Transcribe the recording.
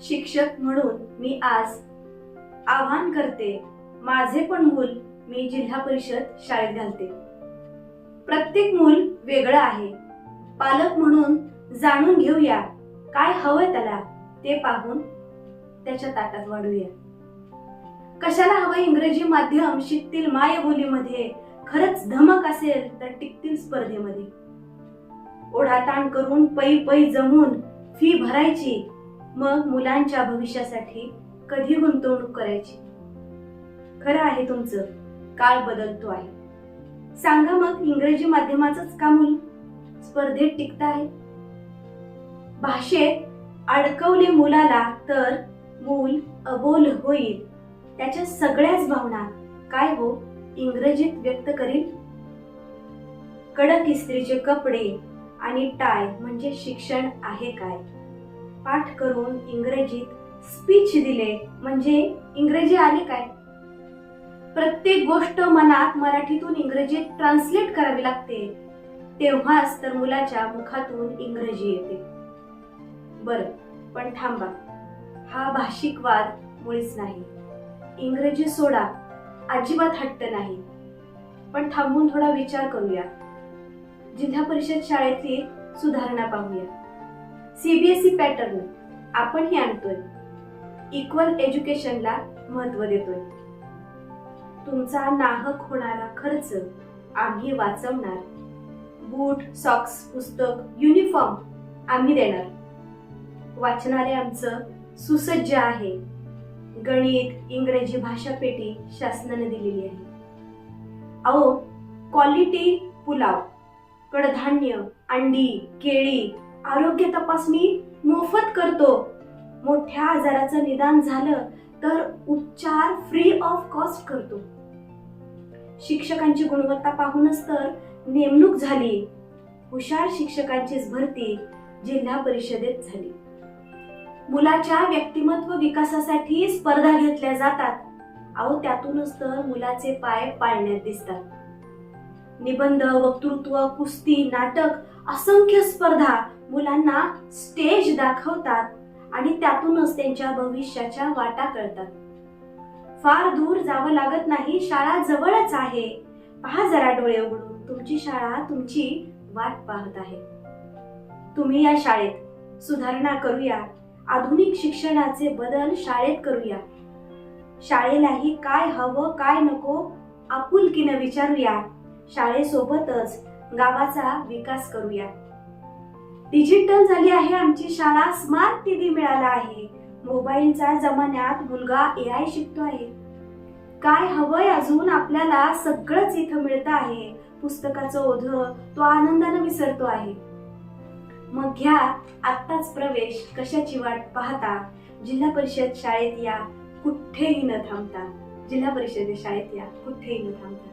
शिक्षक म्हणून मी आज आवाहन करते. माझे पण मूल मी जिल्हा परिषद शाळेत घालते. प्रत्येक मूल वेगळं आहे. पालक म्हणून जाणून घेऊया काय हवं त्याला ते पाहून त्याच्या ताटात वाढूया. कशाला हवं इंग्रजी माध्यम शिकतील मायबोलीमध्ये खरंच धमक असेल तर टिकतील स्पर्धेमध्ये. ओढाताण करून पै पै जमून फी भरायची मग मुलांच्या भविष्यासाठी कधी गुंतवणूक करायची? खरं आहे तुमचं काळ बदलतो आहे. सांगा मग इंग्रजी माध्यमाचंच का मूल? स्पर्धेत टिकत आहे? भाषेत अडकवले मुलाला तर मूल अबोल होईल. त्याच्या सगळ्याच भावना काय हो इंग्रजीत व्यक्त करील? कडक इस्त्रीचे कपडे आणि टाय म्हणजे शिक्षण आहे काय? पाठ करून इंग्रजीत स्पीच दिले. म्हणजे इंग्रजी आली काय? प्रत्येक गोष्ट मनात मराठीतून इंग्रजीत ट्रान्सलेट करावी लागते. तेव्हाच तर मुलाच्या मुखातून इंग्रजी येते. बर पण थांबा. हा भाषिक वाद मुळीच नाही. इंग्रजी सोडा. अजिबात हट्ट नाही. पण थांबून थोडा विचार करूया. जिल्हा परिषद शाळेतील सुधारणा पाहूया. सीबीएसई पॅटर्न आपण हे आणतोय. इक्वल एज्युकेशनला महत्त्व देतोय. तुमचा नाहक होणारा खर्च आम्ही वाचवणार. बूट सॉक्स पुस्तक युनिफॉर्म आम्ही देणार. वाचणारे आमचं सुसज्ज आहे. गणित इंग्रजी भाषा पेटी शासनाने दिलेली आहे. अहो क्वालिटी पुलाव कडधान्य अंडी केळी आरोग्य तपासणी मोफत करतो. मोठ्या आजाराचं निदान झालं तर उपचार फ्री ऑफ कॉस्ट करतो. शिक्षकांची गुणवत्ता पाहूनच तर नेमणूक झाली. हुशार शिक्षकांचीच भरती जिल्हा परिषदेत झाली. मुलाच्या व्यक्तिमत्व विकासासाठी स्पर्धा घेतल्या जातात. अहो त्यातूनच तर मुलाचे पाय पाळण्यात दिसतात. निबंध वक्तृत्व कुस्ती नाटक असंख्य स्पर्धा मुलांना स्टेज दाखवतात आणि त्यातूनच त्यांच्या भविष्याच्या वाटा कळतात. फार दूर जावं लागत नाही शाळा जवळच आहे. पहा जरा डोळे उघडून तुमची शाळा तुमची वाट पाहत आहे. तुम्ही या शाळेत सुधारणा करूया. आधुनिक शिक्षणाचे बदल शाळेत करूया. शाळेलाही काय हवं काय नको आपुलकीनं विचारूया. शाळेसोबतच गावाचा विकास करूया. डिजिटल झाली आहे आमची शाळा स्मार्ट टीव्ही मिळाला आहे. मोबाईलच्या जमान्यात मुलगा ए आय शिकतो आहे. काय हवंय अजून आपल्याला सगळंच इथं मिळतं आहे. पुस्तकाचं ओझ तो आनंदानं विसरतो आहे. मग घ्या आत्ताच प्रवेश कशाची वाट पाहता? जिल्हा परिषद शाळेत या कुठेही न थांबता. जिल्हा परिषद शाळेत या कुठेही न थांबता.